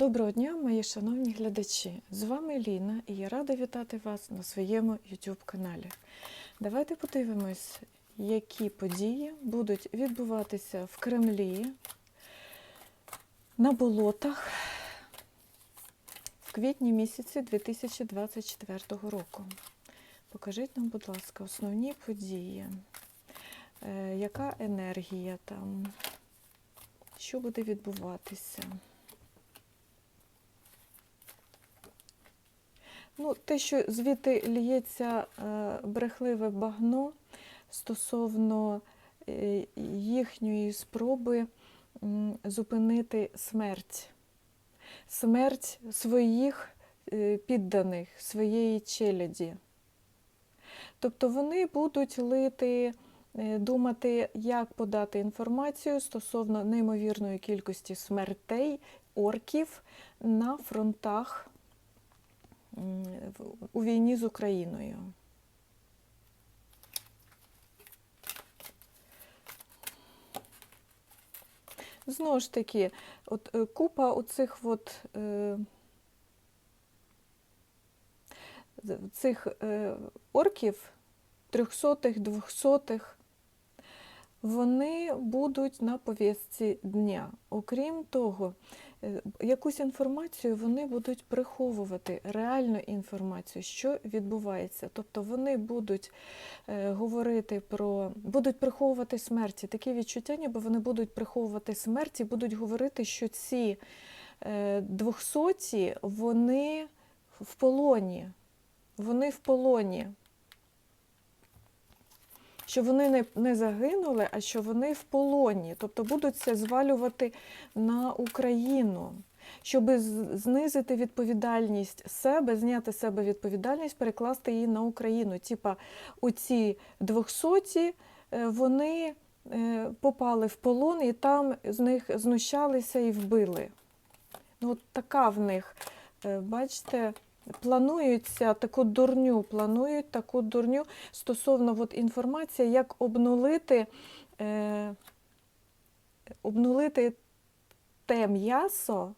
Доброго дня, мої шановні глядачі! З вами Ліна і я рада вітати вас на своєму YouTube каналі. Давайте подивимось, які події будуть відбуватися в Кремлі на болотах в квітні місяці 2024 року. Покажіть нам, будь ласка, основні події, Е, яка енергія там, що буде відбуватися. Ну, те, що звідти лється е, брехливе багно стосовно е, їхньої спроби зупинити смерть, смерть своїх е, підданих, своєї челяді. Тобто вони будуть лити, думати, як подати інформацію стосовно неймовірної кількості смертей орків на фронтах у війні з Україною. Знову ж таки, от е, купа оцих от, е, цих е, орків, трьохсотих, двохсотих, вони будуть на повістці дня. Окрім того, якусь інформацію вони будуть приховувати, реальну інформацію, що відбувається. Тобто вони будуть е, говорити про, будуть приховувати смерті. Таке відчуття, ніби вони будуть приховувати смерті, будуть говорити, що ці е, двохсоті, вони в полоні. Вони в полоні. Що вони не, не загинули, а що вони в полоні. Тобто будуть це звалювати на Україну, щоб знизити відповідальність себе, зняти себе відповідальність, перекласти її на Україну. Типа оці двохсоті, е, вони е, попали в полон і там з них знущалися і вбили. Ну, от така в них, е, бачите, планується таку дурню, планують таку дурню стосовно от, інформації, як обнулити, е, обнулити те м'ясо,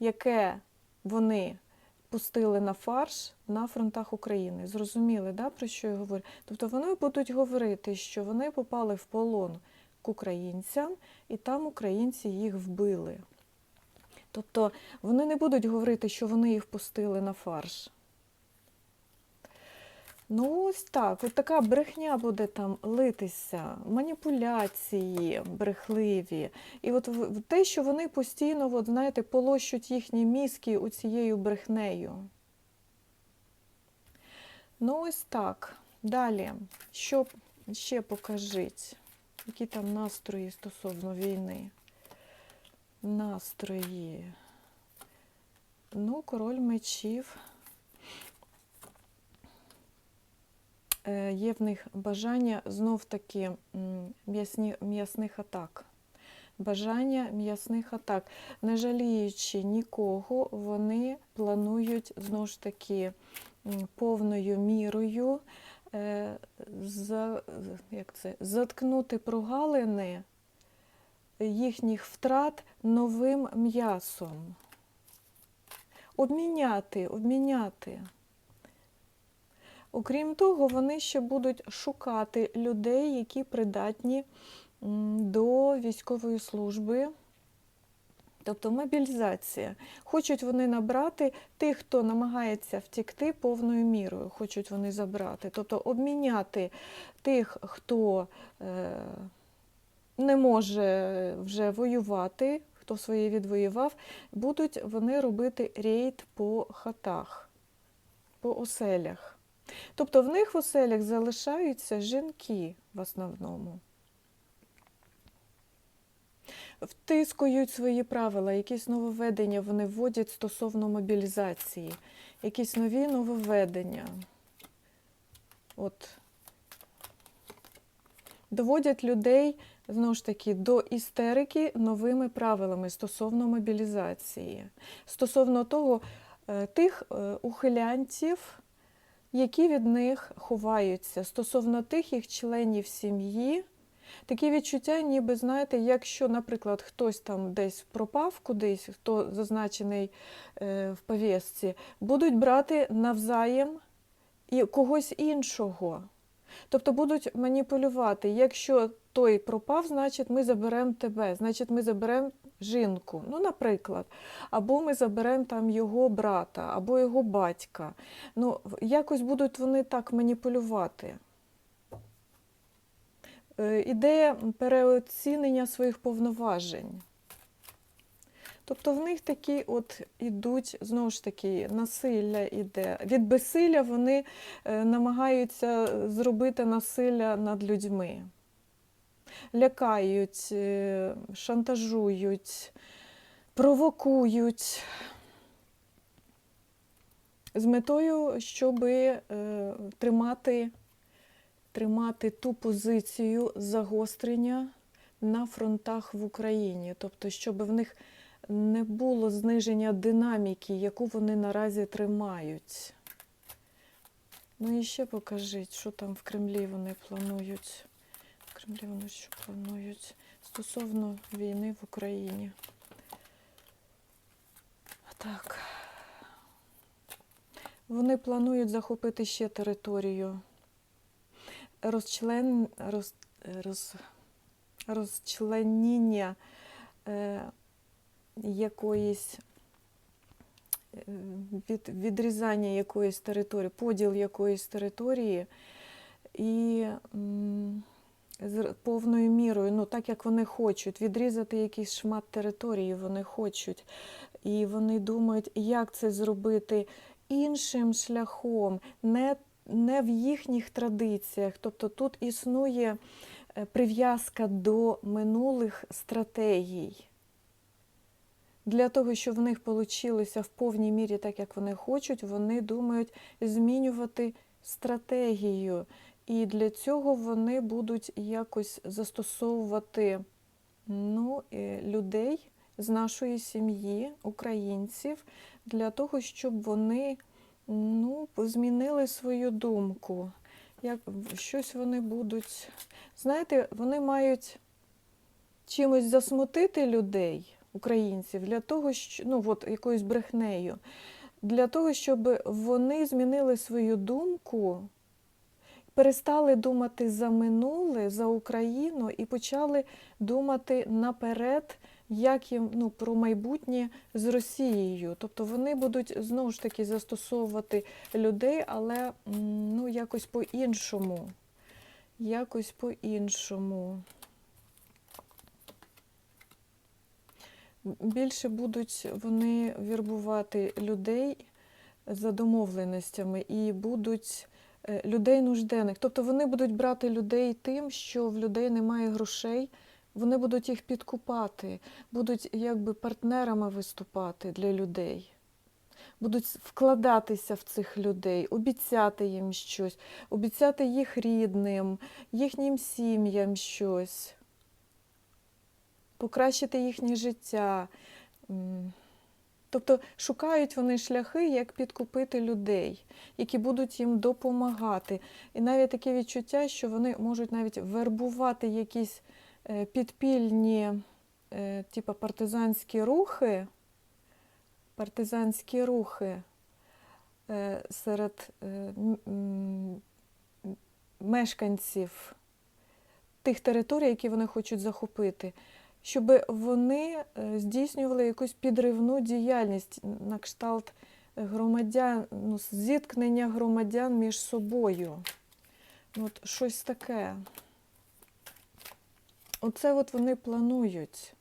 яке вони пустили на фарш на фронтах України. Зрозуміли, да, про що я говорю? Тобто вони будуть говорити, що вони попали в полон к українцям, і там українці їх вбили. Тобто вони не будуть говорити, що вони їх пустили на фарш. Ну, ось так, от така брехня буде там литися, маніпуляції брехливі. І от те, що вони постійно, от, знаєте, полощуть їхні мізки у цією брехнею. Ну, ось так. Далі, що ще покажіть? Які там настрої стосовно війни? Настрої. Ну, король мечів. Е, Є в них бажання знов-таки м'ясних атак. Бажання м'ясних атак. Не жаліючи нікого, вони планують знову ж таки повною мірою е, як це, заткнути прогалини їхніх втрат новим м'ясом. Обміняти, обміняти. Окрім того, вони ще будуть шукати людей, які придатні до військової служби, тобто мобілізація. Хочуть вони набрати тих, хто намагається втікти повною мірою, хочуть вони забрати, тобто обміняти тих, хто е, не може вже воювати, хто своє відвоював, будуть вони робити рейд по хатах, по оселях. Тобто в них в оселях залишаються жінки в основному. Втискують свої правила, якісь нововведення вони вводять стосовно мобілізації, якісь нові нововведення. От. Доводять людей знову ж таки до істерики новими правилами стосовно мобілізації, стосовно того, е, тих е, ухилянців, які від них ховаються, стосовно тих їх членів сім'ї, Такі відчуття, ніби, знаєте, якщо, наприклад, хтось там десь пропав кудись, хто зазначений е, в повістці, будуть брати навзаєм і когось іншого. Тобто будуть маніпулювати. Якщо той пропав, значить ми заберемо тебе, значить ми заберемо жінку, ну, наприклад, або ми заберемо там його брата, або його батька. Ну, якось будуть вони так маніпулювати. Е, Ідея переоцінення своїх повноважень. Тобто в них такі от ідуть, знову ж таки, насилля іде. Від безсилля вони е, намагаються зробити насилля над людьми. Лякають, е, шантажують, провокують з метою, щоб тримати, тримати ту позицію загострення на фронтах в Україні. Тобто, щоб в них не було зниження динаміки, яку вони наразі тримають. Ну і ще покажіть, що там в Кремлі вони планують. В Кремлі вони що планують стосовно війни в Україні. Так. Вони планують захопити ще територію. Розчлен... Роз... Роз... Розчленіння е, якоїсь е, від, відрізання якоїсь території, поділ якоїсь території і з повною мірою, ну так як вони хочуть, відрізати якийсь шмат території вони хочуть. І вони думають, як це зробити іншим шляхом, не, не в їхніх традиціях. Тобто тут існує е, прив'язка до минулих стратегій. Для того, щоб в них вийшло в повній мірі так, як вони хочуть, вони думають змінювати стратегію. І для цього вони будуть якось застосовувати ну, е, людей з нашої сім'ї, українців, для того, щоб вони ну, змінили свою думку. Як щось вони будуть. Знаєте, вони мають чимось засмутити людей, українців, для того, що ну, от якоюсь брехнею, для того, щоб вони змінили свою думку, перестали думати за минуле, за Україну і почали думати наперед, як їм ну, про майбутнє з Росією. Тобто вони будуть знову ж таки застосовувати людей, але ну, якось по-іншому. Якось по-іншому. Більше будуть вони вірбувати людей за домовленостями і будуть е, людей нужденних. Тобто вони будуть брати людей тим, що в людей немає грошей, вони будуть їх підкупати, будуть якби партнерами виступати для людей. Будуть вкладатися в цих людей, обіцяти їм щось, обіцяти їх рідним, їхнім сім'ям щось, покращити їхнє життя. Тобто шукають вони шляхи, як підкупити людей, які будуть їм допомагати. І навіть таке відчуття, що вони можуть навіть вербувати якісь е, підпільні, е, типу партизанські рухи, партизанські рухи е, серед мешканців тих територій, які вони хочуть захопити, щоб вони е, здійснювали якусь підривну діяльність на кшталт громадян, ну, зіткнення громадян між собою. Ну, От щось таке. Оце от вони планують.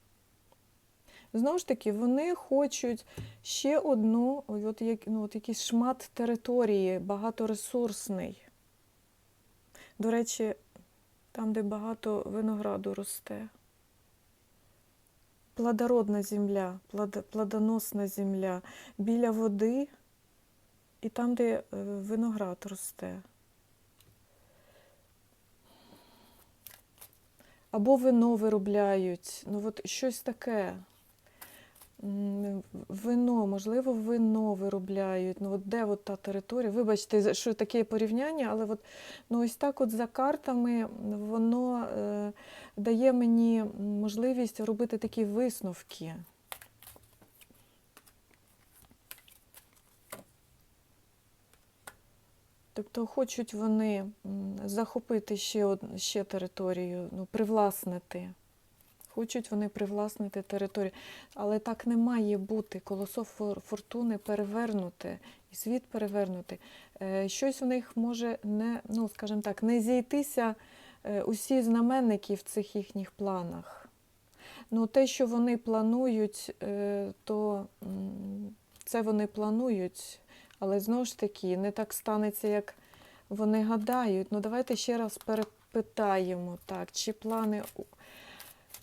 Знову ж таки, вони хочуть ще одну, от, ну, от якийсь шмат території, багаторесурсний. До речі, там, де багато винограду росте. Плодородна земля, плодоносна земля біля води і там, де е, виноград росте. Або вино виробляють, ну от щось таке. Вино, можливо, вино виробляють. Ну, от де от та територія? Вибачте, що таке порівняння, але от, ну, ось так от за картами воно е, дає мені можливість робити такі висновки. Тобто хочуть вони захопити ще, ще територію, ну, привласнити. Хочуть вони привласнити територію. Але так не має бути. Колосо фор- фортуни перевернути, і світ перевернути. Е, Щось у них може не, ну, скажімо так, не зійтися е, усі знаменники в цих їхніх планах. Ну, те, що вони планують, е, то це вони планують, але знову ж таки, не так станеться, як вони гадають. Ну, давайте ще раз перепитаємо, так, чи плани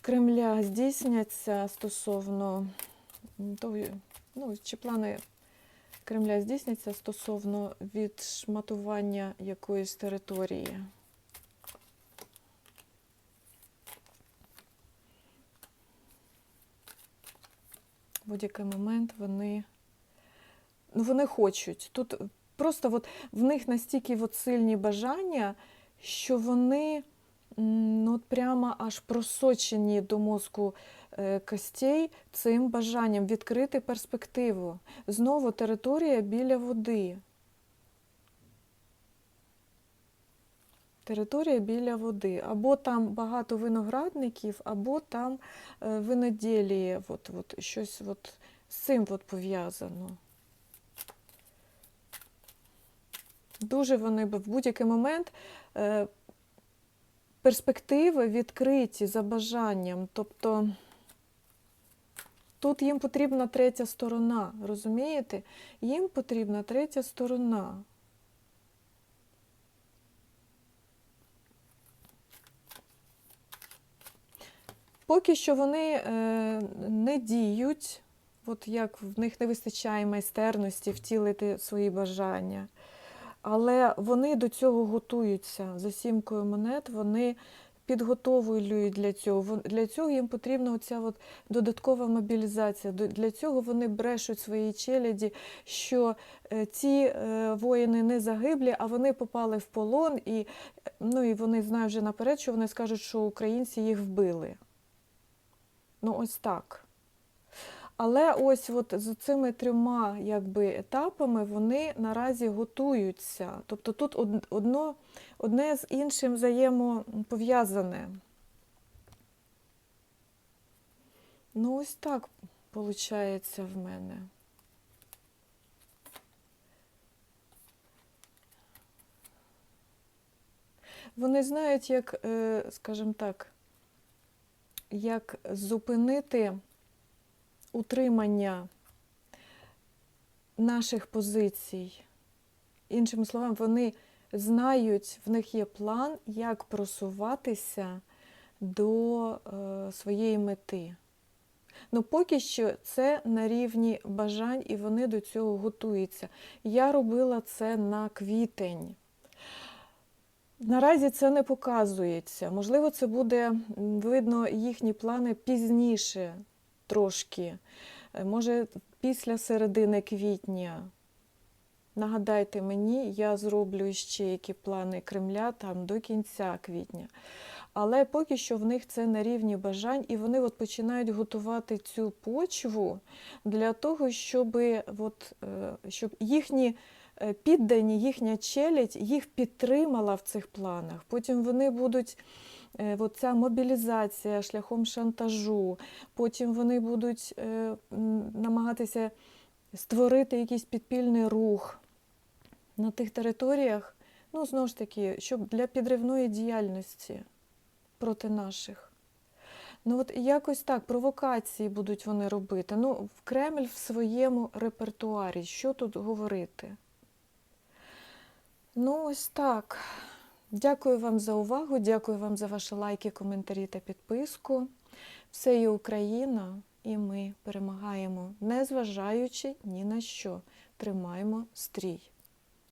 Кремля здійсняться стосовно ну, чи плани Кремля здійсняться стосовно відшматування якоїсь території. Будь-який момент вони, ну, вони хочуть. Тут просто от в них настільки от сильні бажання, що вони ну, прямо аж просочені до мозку е, костей цим бажанням відкрити перспективу. Знову територія біля води. Територія біля води. Або там багато виноградників, або там е, виноділі. От, от, щось от з цим от пов'язано. Дуже вони в будь-який момент е, перспективи відкриті за бажанням. Тобто тут їм потрібна третя сторона, розумієте? Їм потрібна третя сторона. Поки що вони е, не діють, от як в них не вистачає майстерності втілити свої бажання. Але вони до цього готуються. За сімкою монет вони підготовують для цього. Для цього їм потрібна оця от додаткова мобілізація. Для цього вони брешуть своїй челяді, що е, ці е, воїни не загиблі, а вони попали в полон, і, е, ну, і вони знають вже наперед, що вони скажуть, що українці їх вбили. Ну, ось так. Але ось от з цими трьома якби, етапами вони наразі готуються. Тобто тут одно, одне з іншим взаємопов'язане. Ну, ось так виходить в мене. Вони знають, як, е, скажімо так, як зупинити утримання наших позицій. Іншими словами, вони знають, в них є план, як просуватися до е, своєї мети. Ну, поки що це на рівні бажань, і вони до цього готуються. Я робила це на квітень. Наразі це не показується. Можливо, це буде видно їхні плани пізніше трошки. Е, Може, після середини квітня. Нагадайте мені, я зроблю ще які плани Кремля там до кінця квітня. Але поки що в них це на рівні бажань, і вони от починають готувати цю почву для того, щоб, от, е, щоб їхні е, піддані, їхня челядь їх підтримала в цих планах. Потім вони будуть. Е, ця мобілізація шляхом шантажу, потім вони будуть е, намагатися створити якийсь підпільний рух на тих територіях, ну, знову ж таки, щоб для підривної діяльності проти наших. Ну, от якось так, провокації будуть вони робити. Ну, Кремль в своєму репертуарі. Що тут говорити? Ну, ось так. Дякую вам за увагу, дякую вам за ваші лайки, коментарі та підписку. Все є Україна, і ми перемагаємо, незважаючи ні на що. Тримаємо стрій.